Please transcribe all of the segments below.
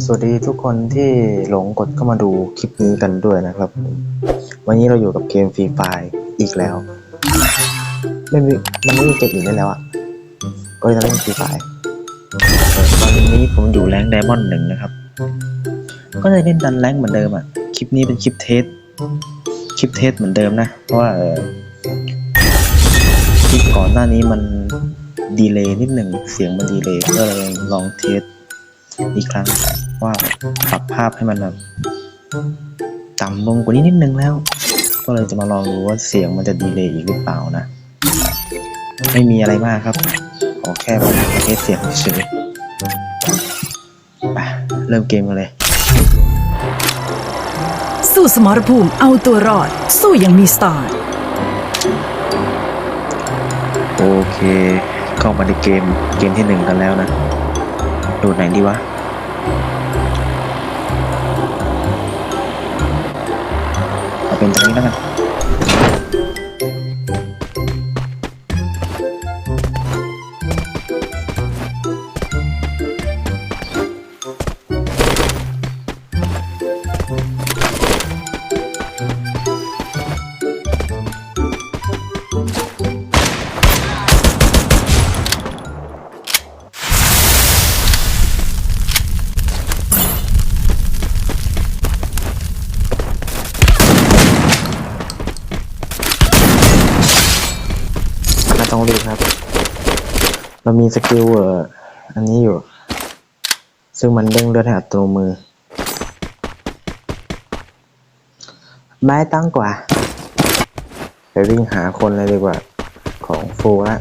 สวัสดีทุกคนที่หลงกดเข้ามาดูคลิปนี้กันด้วยนะครับ วันนี้เราอยู่กับเกมฟรีไฟอีกแล้ว ไม่มีมันไม่มีเกมอื่นเล่แล้วอะ ก็เลยจะเล่นฟรีไฟตอนนี้ผมอยู่แรงไดมอนด์หนึ่งนะครับ ก็เลยเล่นดันแรงเหมือนเดิมอะ คลิปนี้เป็นคลิปเทส คลิปเทสเหมือนเดิมนะ เพราะว่าคลิปก่อนหน้านี้มันดีเลย์นิดหนึ่ง เสียงมันดีเลย์ก็เลยลองเทสอีกครั้ง ว่าปรับภาพให้มันแบบต่ำลงกว่านี้นิดนึงแล้ว ก็เลยจะมาลองดูว่าเสียงมันจะดีเลย์อีกหรือเปล่านะ ไม่มีอะไรมากครับ ขอแค่แบบเทสเสียงเฉยๆไปเริ่มเกมกันเลย สู้สมรภูมิเอาตัวรอด สู้อยังมีสไตล์โอเค เข้ามาในเกมเกมที่หนึ่งกันแล้วนะ ดูไหนดีวะ เอาามีสกิลเอ่ออันนี้อยู่ ซึ่งมันเด้งเลือดให้อัตโนมือ ไม่ตั้งกว่า ไปวิ่งหาคนเลยดีกว่า ของฟูละ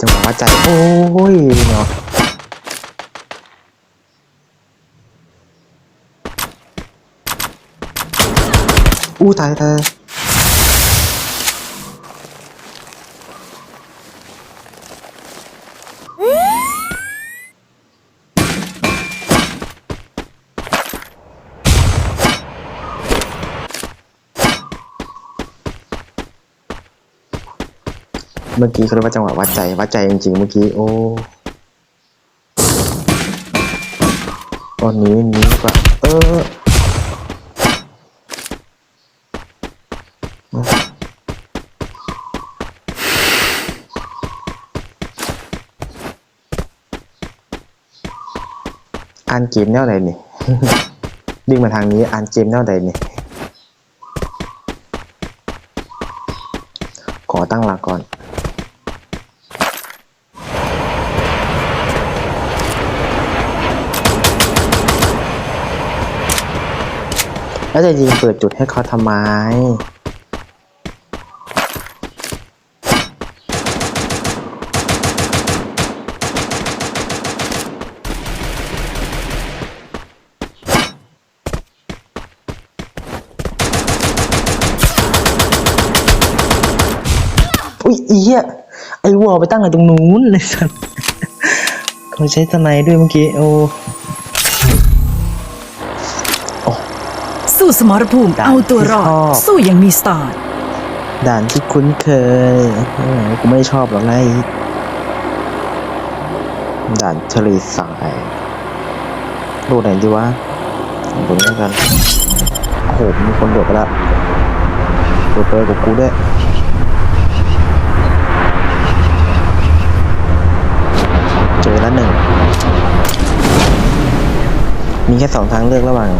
จังหวะวัดใจ โอ้ยเนาะอู้ตายตาย เมื่อกี้เขาเรียกว่าจังหวะวัดใจวัดใจจริงๆเมื่อกี้โอ้ตอนนี้นี้กว่าเอออ่านเกมแนวไหนนี่ดึงมาทางนี้อ่านเกมแนวใดนี่ขอตั้งหลักก่อน แล้วจะยิงเปิดจุดให้เขาทำไม อุ้ยอีเหี้ยไอ้วอลไปตั้งอยู่ตรงนู้นเลยสัสเขาใช้สไนด้วยเมื่อกี้ โอ้ สู่สมรภูมิเอาตัวรอด สู้อย่างมีสไตล์ด่านที่คุ้นเคยกูไม่ชอบหรอกไงด่านทะเลสายรูไหนดีวะดูนี้กันโอ้หมีคนเดือดไปละโดดไปกับกูด้วยเจอแล้วหนึ่งมีแค่สองทางเลือกระหว่าง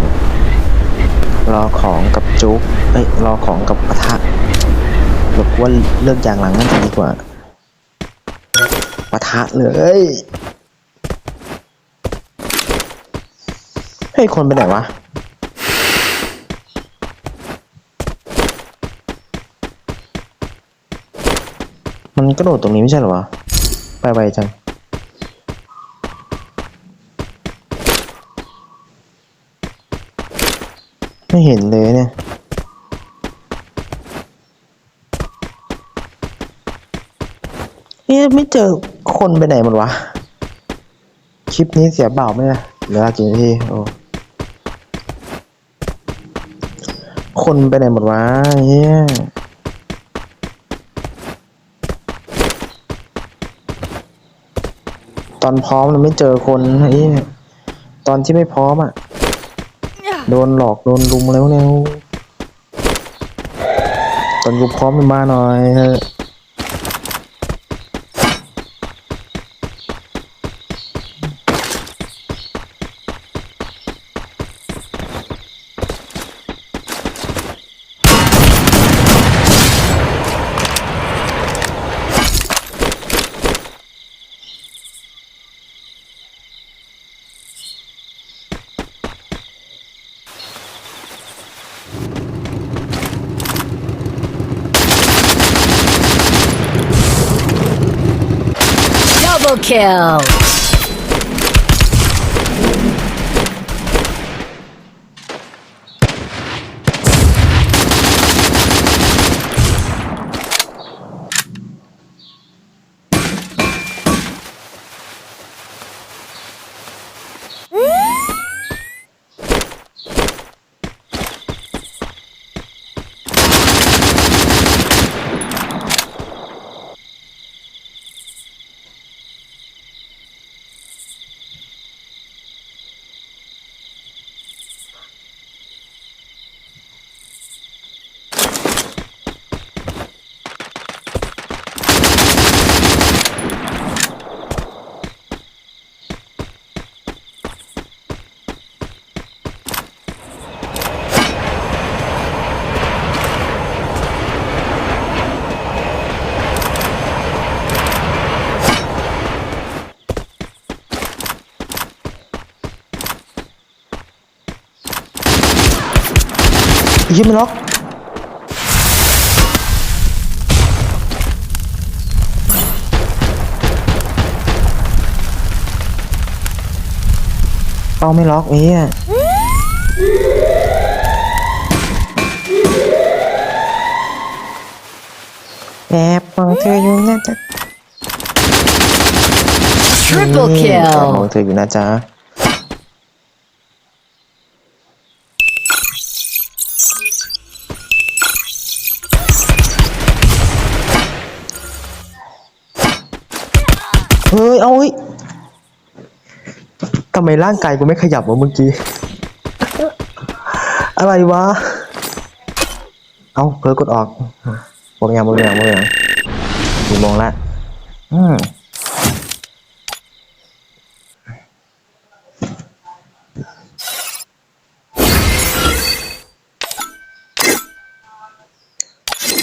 รอของกับจุกเอ้ยรอของกับปะทะแบบว่าเลือกอย่างหลังน่าจะดีกว่าปะทะเลยเฮ้ยคนไปไหนวะมันกระโดดตรงนี้ไม่ใช่หรอวะไปไวจัง ไม่เห็นเลยเนี่ยเอ๊ะไม่เจอคนไปไหนหมดวะ คลิปนี้เสียเปล่าไหมนะเหลือกี่นาทีโอ้คนไปไหนหมดวะเฮียตอนพร้อมเราไม่เจอคนเฮ้ยตอนที่ไม่พร้อมอะ โดนหลอกโดนลุมแล้วเนี่ยตอนกูพร้อมมันมาหน่อยเถ Double kill ยิ้มไม่ล็อกเป้าไม่ล็อกนี้อะแอบมองเธออยู่นะจ๊ะ Triple นี่แอบ kill มองเธออยู่นะจ๊ะ เฮ้ย เอาเฮ้ยทำไมร่างกายกูไม่ขยับวะเมื่อกี้ อะไรวะ เอาเพิ่กดออกโมงยังโมงยังโมงยังกี่โมงละ อืม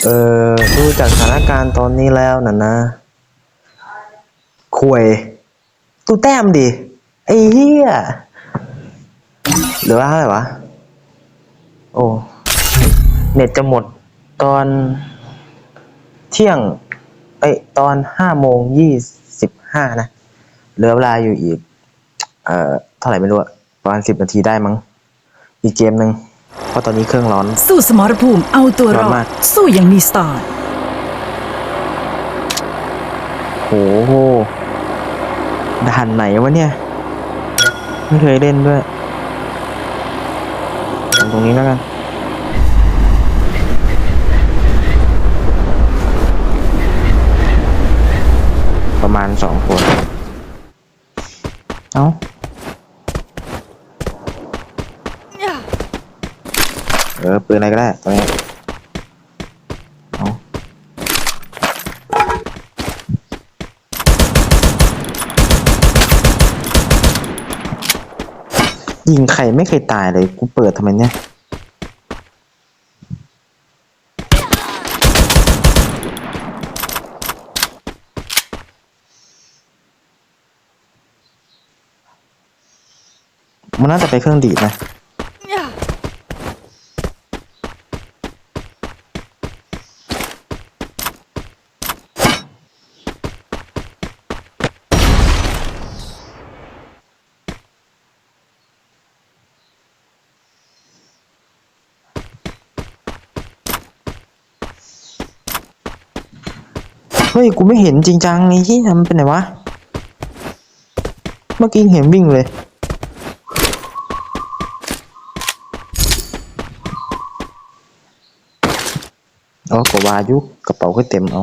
เออดูจากสถานการณ์ตอนนี้แล้วน่ะนะ คุยตูแต้มดิ ไอ้เหี้ยเหลือเท่าไหร่วะ โอ้ เน็ตจะหมดตอนเที่ยง เอ้ย ตอนห้าโมงยี่สิบห้านะ เหลือเวลาอยู่อีก เอ่อ เท่าไหร่ไม่รู้อะประมาณสิบนาทีได้มั้ง อีกเกมหนึ่งเพราะตอนนี้เครื่องร้อน สู้สมรภูมิเอาตัวรอร้อนดมาก สู้อย่างมีสไตล์โห ด่านไหนวะเนี่ย ไม่เคยเล่นด้วยตรงนี้แล้วกันประมาณสองคน เอ้าเออปืนอะไรก็ได้ตอนนี้ ยิงใครไม่เคยตายเลย กูเปิดทำไมเนี่ย มันน่าจะไปเครื่องดีดนะ ฮ้ย กูไม่เห็นจริงจังไอ้ที่มันเป็นไหนวะ เมื่อกี้เห็นวิ่งเลยเอากวายุกระเป๋าก็เต็มเอา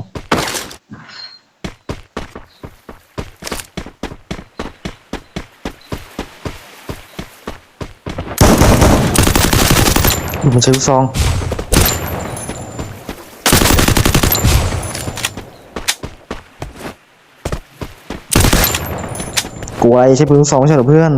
ดูมันใช้ซอง กลัวไอ้ใช้ปืนลูกซองใช่เหรอเพื่อน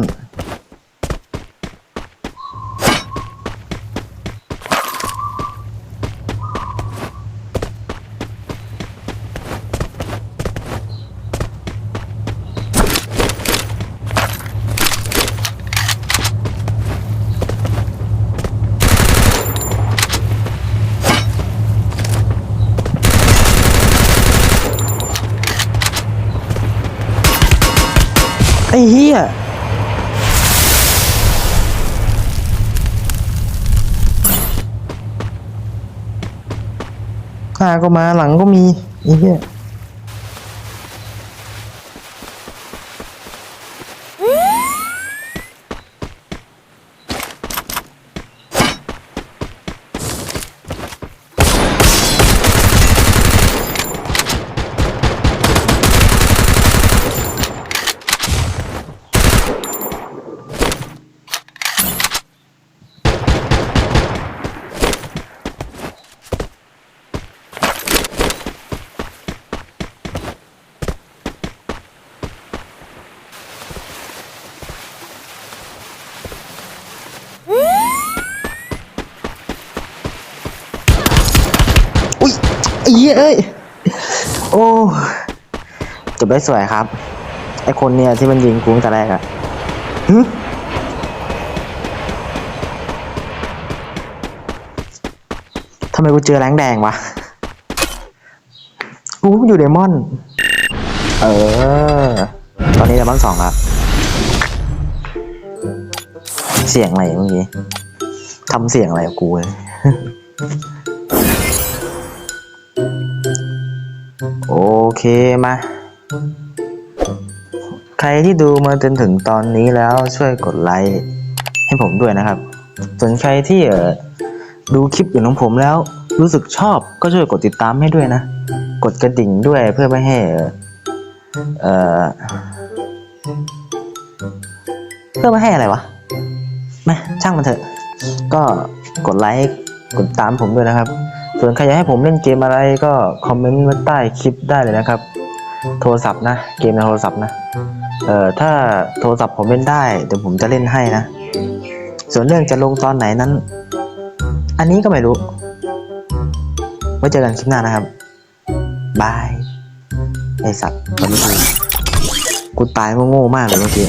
หน้าก็มาหลังก็มีไอ้เหี้ย อุ้ยไอ้เหี้ ยเอ้ย โอ้จบได้สวยครับ ไอคนเนี่ยที่มันยิงกูตั้งแต่แรกอะหึทำไมกูเจอแรงแดงวะกูอยู่เดมอน เออ ตอนนี้เดมอนสองครับ เสียงอะไรเมื่อกี้ทำเสียงอะไรกูเลย โอเคมา ใครที่ดูมาจนถึงตอนนี้แล้วช่วยกดไลค์ให้ผมด้วยนะครับ ส่วนใครที่เออดูคลิปอื่นของผมแล้ว รู้สึกชอบก็ช่วยกดติดตามให้ด้วยนะ กดกระดิ่งด้วยเพื่อไม่ให้เอ่อเพื่อไม่ให้อะไรวะไม่ช่างมันเถอะ ก็กดไลค์กดตามผมด้วยนะครับ ส่วนใครอยากให้ผมเล่นเกมอะไรก็คอมเมนต์ไว้ใต้คลิปได้เลยนะครับ โทรศัพท์นะ เกมในโทรศัพท์นะ เอ่อถ้าโทรศัพท์ผมเล่นได้เดี๋ยวผมจะเล่นให้นะ ส่วนเรื่องจะลงตอนไหนนั้น อันนี้ก็ไม่รู้ ไว้เจอกันคลิปหน้านะครับบายไอสัตว์ตอนนี้กูกูตายโง่ๆมากเลยเมื่อกี้